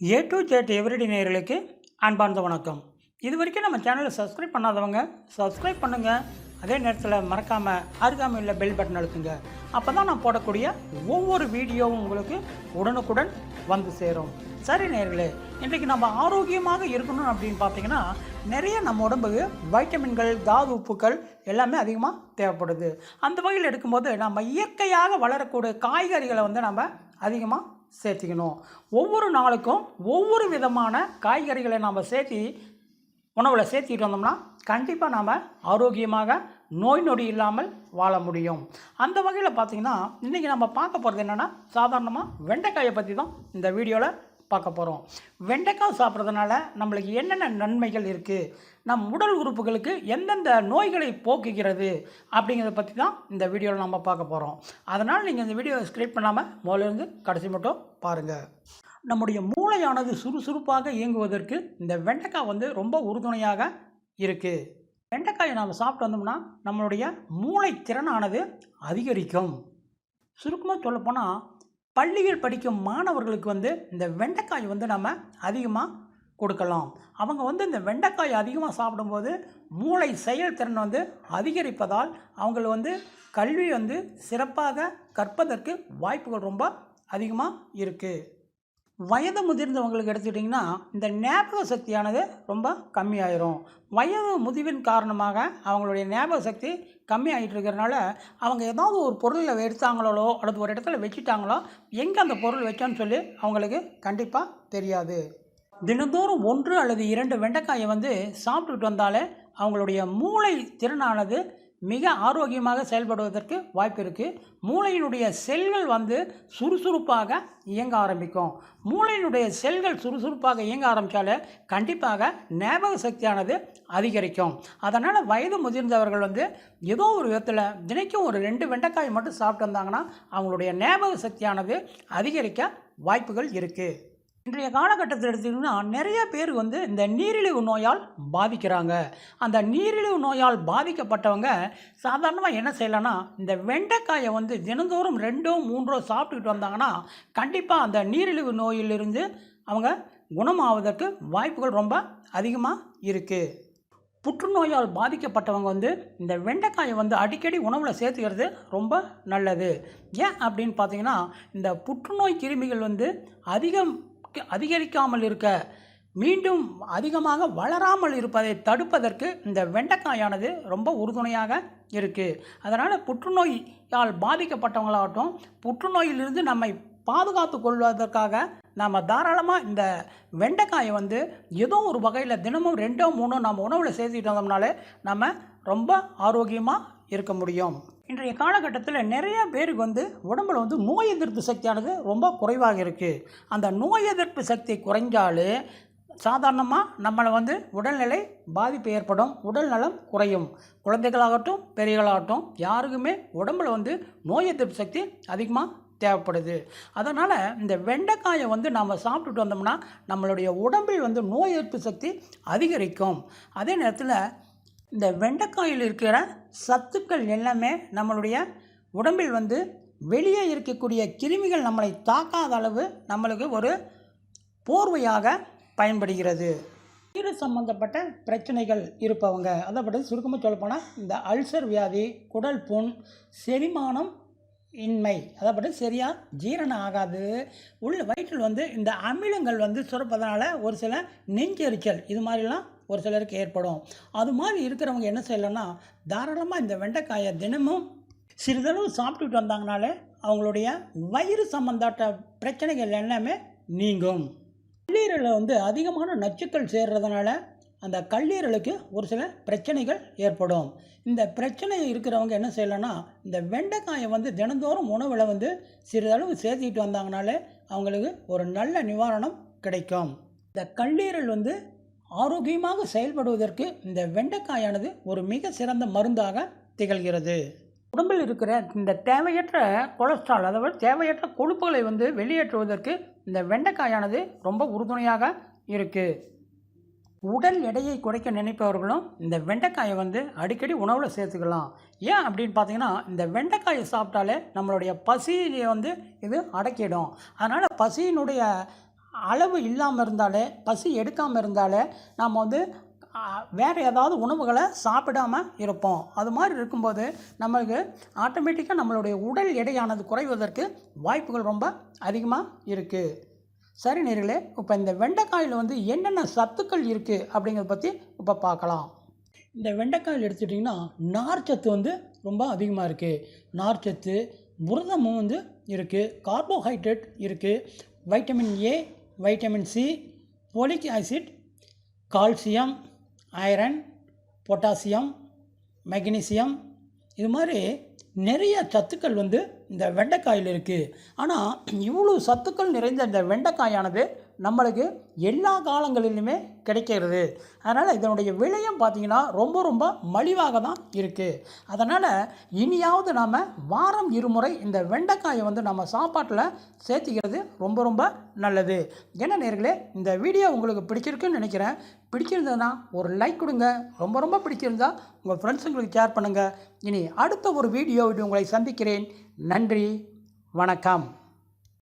A to Z Eveready நேர்களுக்கு அன்பார்ந்த வணக்கம். இது வரைக்கும் நம்ம சேனலை சப்ஸ்கிரைப் பண்ணாதவங்க சப்ஸ்கிரைப் பண்ணுங்கள் அதே நேரத்தில் மறக்காமல் அருகாமையில் பெல் பட்டன் அழுத்துங்க. அப்போ தான் நான் போடக்கூடிய ஒவ்வொரு வீடியோவும் உங்களுக்கு உடனுக்குடன் வந்து சேரும். சரி நேர்களே இன்றைக்கு நம்ம ஆரோக்கியமாக இருக்கணும் அப்படின்னு பார்த்தீங்கன்னா நிறைய நம்ம உடம்புக்கு வைட்டமின்கள் தாது உப்புக்கள் எல்லாமே அதிகமாக தேவைப்படுது. அந்த வகையில் எடுக்கும்போது நம்ம இயற்கையாக வளரக்கூடிய காய்கறிகளை வந்து நம்ம அதிகமாக சேர்த்திக்கணும். ஒவ்வொரு நாளுக்கும் ஒவ்வொரு விதமான காய்கறிகளை நாம் சேர்த்தி உணவில் சேர்த்திட்டு வந்தோம்னா கண்டிப்பாக நாம் ஆரோக்கியமாக நோய் நொடி இல்லாமல் வாழ முடியும். அந்த வகையில் பார்த்திங்கன்னா இன்றைக்கி நம்ம பார்க்க போகிறது என்னென்னா சாதாரணமாக வெண்டைக்காயை பற்றி தான் இந்த வீடியோவில் பார்க்க போகிறோம் வெண்டைக்காய் சாப்பிட்றதுனால நம்மளுக்கு என்னென்ன நன்மைகள் இருக்குது நம் உடல் உறுப்புகளுக்கு எந்தெந்த நோய்களை போக்குகிறது? அப்படிங்கிறத பற்றி தான் இந்த வீடியோவில் நம்ம பார்க்க போகிறோம் அதனால் நீங்கள் இந்த வீடியோவை ஸ்கிரிப் பண்ணாமல் முதல்ல இருந்து கடைசி மட்டும் பாருங்கள் நம்முடைய மூளையானது சுறுசுறுப்பாக இயங்குவதற்கு இந்த வெண்டைக்காய் வந்து ரொம்ப உறுதுணையாக இருக்குது வெண்டைக்காயை நாம் சாப்பிட்டு வந்தோம்னா நம்மளுடைய மூளை திறனானது அதிகரிக்கும் சுருக்கமாக சொல்லப்போனால் பள்ளியில் படிக்கும் மாணவர்களுக்கு வந்து இந்த வெண்டைக்காய் வந்து நம்ம அதிகமாக கொடுக்கலாம். அவங்க வந்து இந்த வெண்டைக்காய் அதிகமாக சாப்பிடும்போது மூளை செயல்திறன் வந்து அதிகரிப்பதால் அவங்கள் வந்து கல்வி வந்து சிறப்பாக கற்பதற்கு வாய்ப்புகள் ரொம்ப அதிகமாக இருக்குது வயது முதிர்ந்தவங்களுக்கு எடுத்துக்கிட்டிங்கன்னா இந்த ஞாபக சக்தியானது ரொம்ப கம்மியாயிரும். வயது முதிவின் காரணமாக அவங்களுடைய ஞாபக சக்தி கம்மியாகிட்டு இருக்கிறனால அவங்க ஏதாவது ஒரு பொருளை எடுத்தாங்களோ அல்லது ஒரு இடத்துல வச்சுட்டாங்களோ எங்கே அந்த பொருள் வச்சோன்னு சொல்லி அவங்களுக்கு கண்டிப்பாக தெரியாது. தினந்தோறும் ஒன்று அல்லது இரண்டு வெண்டைக்காயை வந்து சாப்பிட்டுட்டு வந்தாலே அவங்களுடைய மூளை திறனானது மிக ஆரோக்கியமாக செயல்படுவதற்கு வாய்ப்பு இருக்குது மூளையினுடைய செல்கள் வந்து சுறுசுறுப்பாக இயங்க ஆரம்பிக்கும். மூளையினுடைய செல்கள் சுறுசுறுப்பாக இயங்க ஆரம்பித்தாலே கண்டிப்பாக ஞாபக சக்தியானது அதிகரிக்கும். அதனால் வயது முதிர்ந்தவர்கள் வந்து ஏதோ ஒரு விதத்தில் தினைக்கும் ஒரு ரெண்டு வெண்டைக்காய் மட்டும் சாப்பிட்டு வந்தாங்கன்னா அவங்களுடைய ஞாபக சக்தியானது அதிகரிக்க வாய்ப்புகள் இருக்குது இன்றைய காலகட்டத்தில் எடுத்திங்கன்னா நிறைய பேர் வந்து இந்த நீரிழிவு நோயால் பாதிக்கிறாங்க. அந்த நீரிழிவு நோயால் பாதிக்கப்பட்டவங்க சாதாரணமாக என்ன செய்யலான்னா இந்த வெண்டைக்காயை வந்து தினந்தோறும் ரெண்டோ மூன்றோ சாப்பிட்டுக்கிட்டு வந்தாங்கன்னா கண்டிப்பாக அந்த நீரிழிவு நோயிலிருந்து அவங்க குணமாவதற்கு வாய்ப்புகள் ரொம்ப அதிகமாக இருக்குது புற்றுநோயால் பாதிக்கப்பட்டவங்க வந்து இந்த வெண்டைக்காயை வந்து அடிக்கடி உணவில் சேர்த்துக்கிறது ரொம்ப நல்லது. ஏன் அப்படின்னு பார்த்தீங்கன்னா இந்த புற்றுநோய் கிருமிகள் வந்து அதிகம் அதிகரிக்காமல் இருக்க மீண்டும் அதிகமாக வளராமல் இருப்பதை தடுப்பதற்கு இந்த வெண்டைக்காயானது ரொம்ப உறுதுணையாக இருக்குது அதனால் புற்றுநோயால் பாதிக்கப்பட்டவங்களாகட்டும் புற்றுநோயிலிருந்து நம்மை பாதுகாத்து கொள்வதற்காக நாம் தாராளமாக இந்த வெண்டைக்காயை வந்து ஏதோ ஒரு வகையில் தினமும் ரெண்டோ மூணோ நம்ம உணவில் சேர்த்துக்கிட்டு வந்தோம்னாலே நம்ம ரொம்ப ஆரோக்கியமாக இருக்க முடியும். இன்றைய காலகட்டத்தில் நிறைய பேருக்கு வந்து உடம்புல வந்து நோய் எதிர்ப்பு சக்தியானது ரொம்ப குறைவாக இருக்குது அந்த நோய் எதிர்ப்பு சக்தி குறைஞ்சாலே சாதாரணமாக நம்மளை வந்து உடல்நிலை பாதிப்பு ஏற்படும் உடல் நலம் குறையும். குழந்தைகளாகட்டும் பெரியவர்களாகட்டும் யாருக்குமே உடம்புல வந்து நோய் எதிர்ப்பு சக்தி அதிகமாக தேவைப்படுது. அதனால் இந்த வெண்டைக்காயை வந்து நாம் சாப்பிட்டுட்டு வந்தோம்னா நம்மளுடைய உடம்பில் வந்து நோய் எதிர்ப்பு சக்தி அதிகரிக்கும். அதே நேரத்தில் இந்த வெண்டைக்காயில் இருக்கிற சத்துக்கள் எல்லாமே நம்மளுடைய உடம்பில் வந்து வெளியே இருக்கக்கூடிய கிருமிகள் நம்மளை தாக்காத அளவு நம்மளுக்கு ஒரு போர்வையாக பயன்படுகிறது. ஈர சம்பந்தப்பட்ட பிரச்சனைகள் இருப்பவங்க. அதை பற்றி சுருக்கமாக சொல்லப்போனால் இந்த அல்சர் வியாதி குடல் புண் செரிமானம் இன்மை. அதாவது சரியாக ஜீரணம் ஆகாது. உள்ள வயிற்றில் வந்து இந்த அமிலங்கள் வந்து சுரப்பதனால ஒரு சில நெஞ்செரிச்சல். இது மாதிரிலாம் ஒரு சிலருக்கு ஏற்படும். அது மாதிரி இருக்கிறவங்க என்ன செய்யலைன்னா தாராளமாக இந்த வெண்டைக்காயை தினமும் சிறிதளவு சாப்பிட்டுட்டு வந்தாங்கனாலே அவங்களுடைய வயிறு சம்பந்தப்பட்ட பிரச்சனைகள் எல்லாமே நீங்கும். கல்லீரலில் வந்து அதிகமான நச்சுக்கள் சேர்றதுனால அந்த கல்லீரலுக்கு ஒரு சில பிரச்சனைகள் ஏற்படும். இந்த பிரச்சனை இருக்கிறவங்க என்ன செய்யலைன்னா இந்த வெண்டைக்காயை வந்து தினந்தோறும் உணவில் வந்து சிறிதளவு சேர்த்திட்டு வந்தாங்கனாலே அவங்களுக்கு ஒரு நல்ல நிவாரணம் கிடைக்கும். இந்த கல்லீரல் வந்து ஆரோக்கியமாக செயல்படுவதற்கு இந்த வெண்டைக்காயானது ஒரு மிக சிறந்த மருந்தாக திகழ்கிறது. உடம்பில் இருக்கிற இந்த தேவையற்ற கொலஸ்ட்ரால் அதாவது தேவையற்ற கொழுப்புகளை வந்து வெளியேற்றுவதற்கு இந்த வெண்டைக்காயானது ரொம்ப உறுதுணையாக இருக்குது உடல் எடையை குறைக்க நினைப்பவர்களும் இந்த வெண்டைக்காயை வந்து அடிக்கடி உணவில் சேர்த்துக்கலாம். ஏன் அப்படின்னு பார்த்தீங்கன்னா இந்த வெண்டைக்காயை சாப்பிட்டாலே நம்மளுடைய பசியை வந்து இது அடக்கிடும். அதனால் பசியினுடைய அளவு இல்லாமல் இருந்தாலே பசி எடுக்காமல் இருந்தாலே நாம் வந்து வேறு ஏதாவது உணவுகளை சாப்பிடாம இருப்போம். அது மாதிரி இருக்கும்போது நம்மளுக்கு ஆட்டோமேட்டிக்காக நம்மளுடைய உடல் எடையானது குறைவதற்கு வாய்ப்புகள் ரொம்ப அதிகமாக இருக்குது சரி நேர்களே இப்போ இந்த வெண்டைக்காயில் வந்து என்னென்ன சத்துக்கள் இருக்குது அப்படிங்கிறத பற்றி இப்போ பார்க்கலாம். இந்த வெண்டைக்காயில் எடுத்துட்டிங்கன்னா நார்ச்சத்து வந்து ரொம்ப அதிகமாக இருக்குது நார்ச்சத்து புரதமும் வந்து இருக்குது கார்போஹைட்ரேட் இருக்குது vitamin A vitamin C folic acid calcium iron potassium magnesium. இது மாதிரி நிறைய சத்துக்கள் வந்து இந்த வெண்டைக்காயில் இருக்குது ஆனால் இவ்வளோ சத்துக்கள் நிறைந்த இந்த வெண்டைக்காயானது நம்மளுக்கு எல்லா காலங்களிலுமே கிடைக்கிறது. அதனால் இதனுடைய விலையும் பார்த்திங்கன்னா ரொம்ப ரொம்ப மலிவாக தான் இருக்குது அதனால் இனியாவது நாம் வாரம் இருமுறை இந்த வெண்டைக்காயை வந்து நம்ம சாப்பாட்டில் சேர்த்திக்கிறது ரொம்ப ரொம்ப நல்லது. என்ன நேர்களே இந்த வீடியோ உங்களுக்கு பிடிச்சிருக்குன்னு நினைக்கிறேன். பிடிச்சிருந்ததுன்னா ஒரு லைக் கொடுங்க. ரொம்ப ரொம்ப பிடிச்சிருந்தா உங்கள் ஃப்ரெண்ட்ஸுங்களுக்கு ஷேர் பண்ணுங்கள் இனி அடுத்த ஒரு வீடியோ உங்களை சந்திக்கிறேன். நன்றி. வணக்கம்.